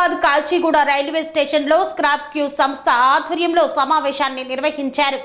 Hyderabad Kacheguda railway స్టేషన్లో scrap queue సంస్థ ఆధ్వర్యంలో సమావేశాన్ని నిర్వహించారు.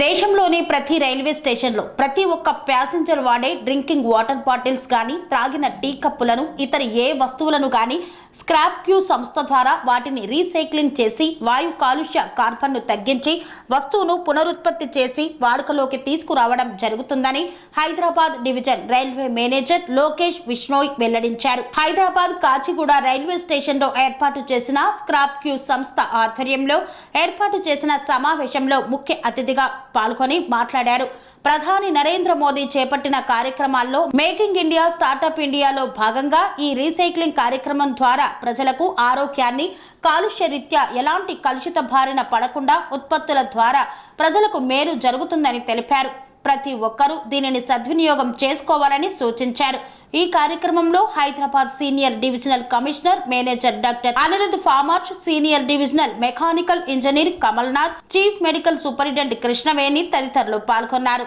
దేశంలోని ప్రతి రైల్వే స్టేషన్లో ప్రతి ఒక్క ప్యాసింజర్ వాడే డ్రింకింగ్ వాటర్ బాటిల్స్ కానీ త్రాగిన టీ కప్పులను ఇతర ఏ వస్తువులను కానీ స్క్రాప్ క్యూ సంస్థ ద్వారా వాటిని రీసైక్లింగ్ చేసి వాయు కాలుష్య కార్బన్ను తగ్గించి వస్తువును పునరుత్పత్తి చేసి వాడుకలోకి తీసుకురావడం జరుగుతుందని Hyderabad division railway manager Lokesh Vishnoi వెల్లడించారు. హైదరాబాద్ కాచిగూడ రైల్వే స్టేషన్లో ఏర్పాటు చేసిన స్క్రాప్ క్యూ సంస్థ ఆధ్వర్యంలో ఏర్పాటు చేసిన సమావేశంలో ముఖ్య అతిథిగా పాల్గొని మాట్లాడారు. ప్రధాని నరేంద్ర మోదీ చేపట్టిన కార్యక్రమాల్లో మేకింగ్ ఇండియా స్టార్టప్ ఇండియాలో భాగంగా ఈ రీసైక్లింగ్ కార్యక్రమం ద్వారా ప్రజలకు ఆరోగ్యాన్ని కాలుష్య రీత్యా ఎలాంటి కలుషిత బారిన పడకుండా ఉత్పత్తుల ద్వారా ప్రజలకు మేలు జరుగుతుందని తెలిపారు. ప్రతి ఒక్కరూ దీనిని సద్వినియోగం చేసుకోవాలని సూచించారు. ఈ కార్యక్రమంలో Hyderabad senior divisional commissioner manager doctor Anirudh ఫామర్చ్ senior divisional mechanical engineer Kamalnath chief medical superintendent Krishnaveni తదితరులు పాల్గొన్నారు.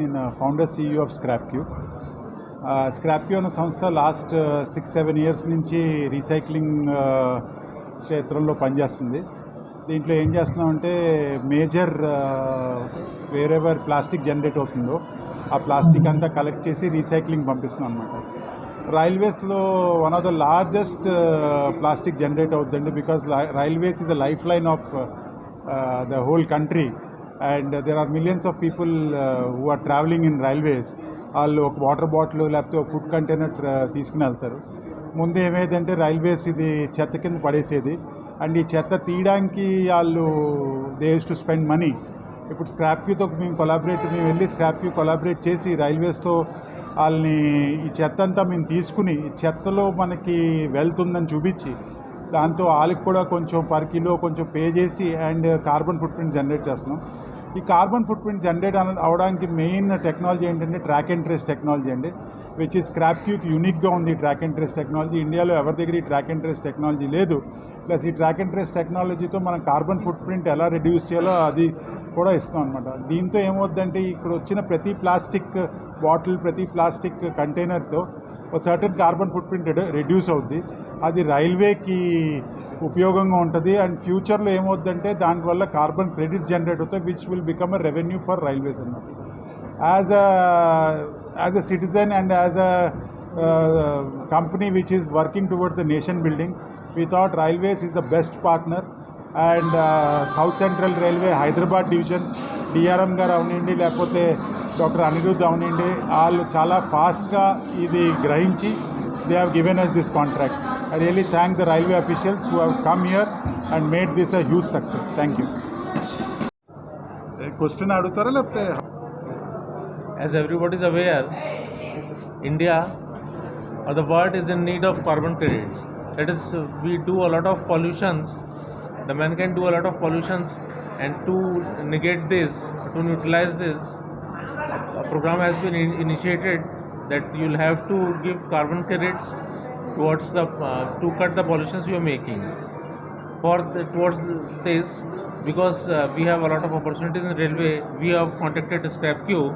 నేను founder CEO of scrap Q scrap Q అనే సంస్థ లాస్ట్ సిక్స్ సెవెన్ ఇయర్స్ నుంచి రీసైక్లింగ్ క్షేత్రంలో పనిచేస్తుంది. దీంట్లో ఏం చేస్తున్నామంటే మేజర్ వేరెవర్ ప్లాస్టిక్ జనరేట్ అవుతుందో ఆ ప్లాస్టిక్ అంతా కలెక్ట్ చేసి రీసైక్లింగ్ పంపిస్తున్నాం అనమాట రైల్వేస్లో one of the largest plastic generate అవుతుందండి because railways is the life line of the whole country and there are millions of people who are travelling in railways వాళ్ళు ఒక water bottle లేకపోతే ఒక food container uh, తీసుకుని వెళ్తారు. ముందు ఏమైందంటే railways ఇది చెత్త కింద పడేసేది. అండ్ ఈ చెత్త తీయడానికి వాళ్ళు దే టు స్పెండ్ మనీ ఇప్పుడు స్క్రాప్ క్యూతో మేము కొలాబరేట్ మేము వెళ్ళి స్క్రాప్ క్యూ కొలాబరేట్ చేసి రైల్వేస్తో వాళ్ళని ఈ చెత్త అంతా మేము తీసుకుని ఈ చెత్తలో మనకి వెళ్తుందని చూపించి దాంతో వాళ్ళకి కూడా కొంచెం పర్ కిలో కొంచెం పే చేసి and carbon footprint generate చేస్తున్నాం. ఈ కార్బన్ ఫుట్ ప్రింట్ జనరేట్ అవడానికి మెయిన్ టెక్నాలజీ ఏంటంటే ట్రాక్ అండ్ ట్రేస్ టెక్నాలజీ అండి విచ్ ఈ స్క్రాప్ క్యూకి యూనిక్గా ఉంది ట్రాక్ అండ్ ట్రేస్ టెక్నాలజీ ఇండియాలో ఎవరి దగ్గర ఈ ట్రాక్ అండ్ ట్రేస్ టెక్నాలజీ లేదు ప్లస్ ఈ ట్రాక్ అండ్ ట్రేస్ టెక్నాలజీతో మనం కార్బన్ ఫుట్ ప్రింట్ ఎలా రెడ్యూస్ చేయాలో అది కూడా ఇస్తాం అనమాట దీంతో ఏమవుద్దంటే ఇక్కడ వచ్చిన ప్రతి ప్లాస్టిక్ బాటిల్ ప్రతి ప్లాస్టిక్ కంటైనర్తో ఒక certain carbon footprint reduce అవుద్ది. అది రైల్వేకి ఉపయోగంగా ఉంటుంది. అండ్ ఫ్యూచర్లో ఏమవుద్దంటే దానివల్ల కార్బన్ క్రెడిట్ జనరేట్ అవుతాయి which will become a revenue for railways అన్నమాట. As a as a citizen and as a company which is working towards the nation building we thought railways is the best partner and South Central Railway Hyderabad division DRM గారు అవనండి లేకపోతే doctor Anirudh అవనండి వాళ్ళు చాలా ఫాస్ట్గా ఇది గ్రహించి they have given us this contract I really thank the railway officials who have come here and made this a huge success thank you question అడుగుతారా లేకపోతే as everybody is aware, India or the world is in need of carbon credits. That is, we do a lot of pollutions. The man can do a lot of pollutions, and to negate this, to neutralize this, a program has been in- initiated that you'll have to give carbon credits towards the uh, to cut the pollutions you are making. For the, towards this, because uh, we have a lot of opportunities in railway, we have contacted Scrap Q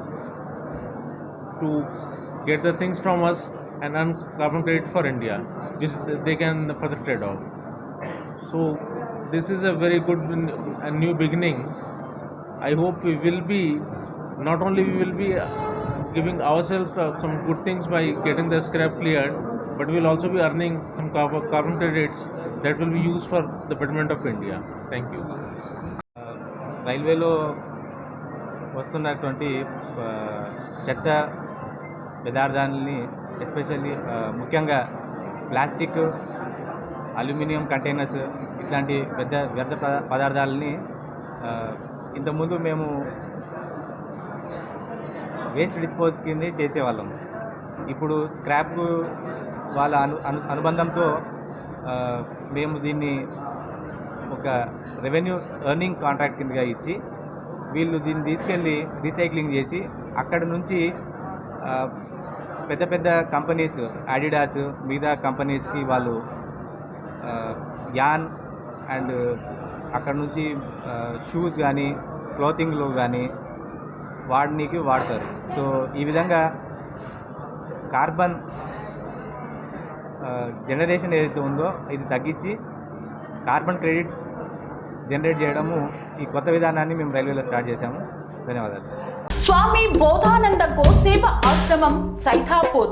to get the things from us and earn carbon credit for India, which they can further trade off. So this is a very good n- a new beginning. I hope we will be not only we will be uh, giving ourselves uh, some good things by getting the scrap cleared, but we will also be earning some carb- carbon credits that will be used for the betterment of India. Thank you. రైల్వేలో వస్తున్నటువంటి ఆ, చెత్త పదార్థాలని especially ఆ, ముఖ్యంగా plastic aluminium containers ఇట్లాంటి పెద్ద వ్యర్థ పద- పదార్థాలని ఇంతకుముందు మేము వేస్ట్ డిస్పోజ్ కింద చేసేవాళ్ళం. ఇప్పుడు స్క్రాప్ వాళ్ళ అను అను- అనుబంధంతో మేము దీన్ని ఒక రెవెన్యూ ఎర్నింగ్ కాంట్రాక్ట్ కిందగా ఇచ్చి వీళ్ళు దీన్ని తీసుకెళ్ళి రీసైక్లింగ్ చేసి అక్కడ నుంచి పెద్ద పెద్ద కంపెనీస్ అడిడాస్ మిగతా కంపెనీస్కి వాళ్ళు యాన్ అండ్ అక్కడ నుంచి షూస్ కానీ క్లోతింగ్లు కానీ వాడనీకి వాడతారు. సో ఈ విధంగా కార్బన్ జనరేషన్ ఏదైతే ఉందో ఇది తగ్గించి కార్బన్ క్రెడిట్స్ జనరేట్ చేయడము ఈ కొత్త విధానాన్ని మేము రైల్వేలో స్టార్ట్ చేశాము. ధన్యవాదాలు. స్వామి బోధానంద గోసేవ ఆశ్రమం సైథాపూర్